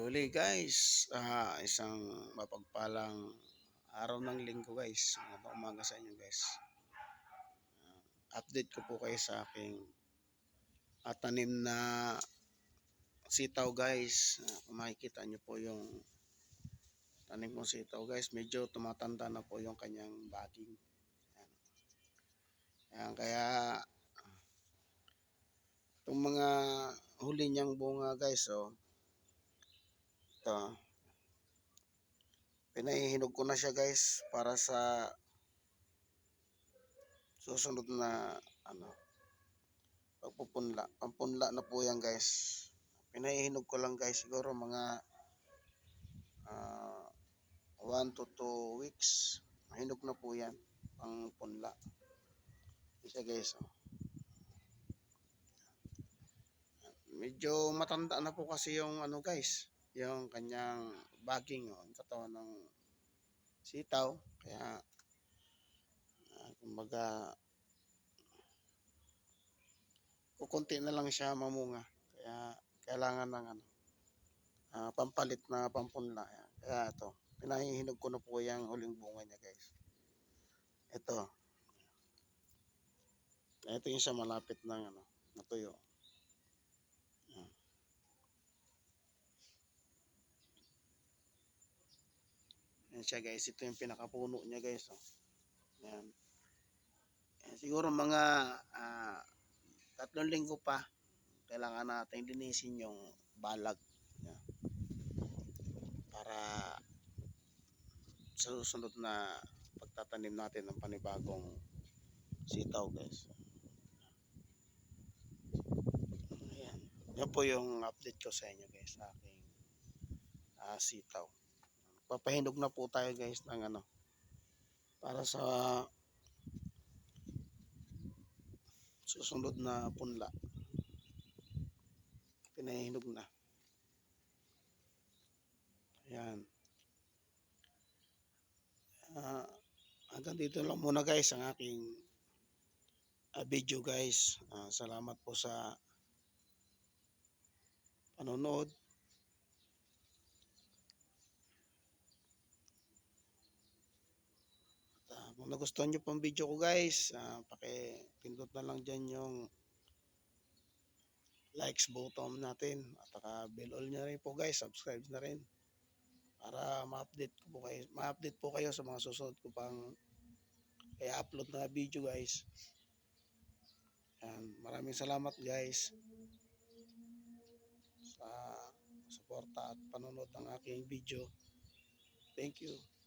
Luli guys, ah, isang mapagpalang araw ng linggo guys. Magandang umaga sa inyo guys. Ah, update ko po kayo sa aking ah, tanim na sitaw guys. Kung makikita nyo po yung tanim kong sitaw guys. Medyo tumatanda na po yung kanyang baging. Ayan. Ayan, kaya itong mga huli niyang bunga guys oh. Ito. Pinahihinog ko na siya guys para sa susunod na ano pagpupunla. Pampunla na po yan guys. Pinahihinog ko lang guys siguro mga 1 to 2 weeks. Mahinog na po yan pang punla. Isa guys oh. Medyo matanda na po kasi yung ano guys, yung kanyang baging oh, yung katawan ng sitaw. Kaya uh, kumbaga kukunti na lang siya mamunga. Kaya kailangan ng ano, uh, pampalit na pampunla. Kaya ito, pinahihinog ko na po yung huling bunga niya guys. Ito. Ito yung sa malapit ng ano, natuyo. Yan siya guys. Ito yung pinakapuno niya guys. Oh. Yan. Yan. Siguro mga uh, tatlong linggo pa kailangan natin linisin yung balag niya. Para sa susunod na pagtatanim natin ng panibagong sitaw guys. Ayan. Yan po yung update ko sa inyo guys sa aking uh, sitaw papahinog na po tayo guys ng ano para sa susunod na punla. Pinahinog na. Ayan. Uh, hanggang dito lang muna guys ang aking uh, video guys. Uh, salamat po sa panonood Kung nagustuhan nyo pang video ko guys, uh, pakipindot na lang dyan yung likes button natin. At saka bell all nyo rin po guys, subscribe na rin. Para ma-update po kayo, ma-update po kayo sa mga susunod ko pang kaya upload na video guys. Yan, maraming salamat guys sa suporta at panonood ng aking video. Thank you.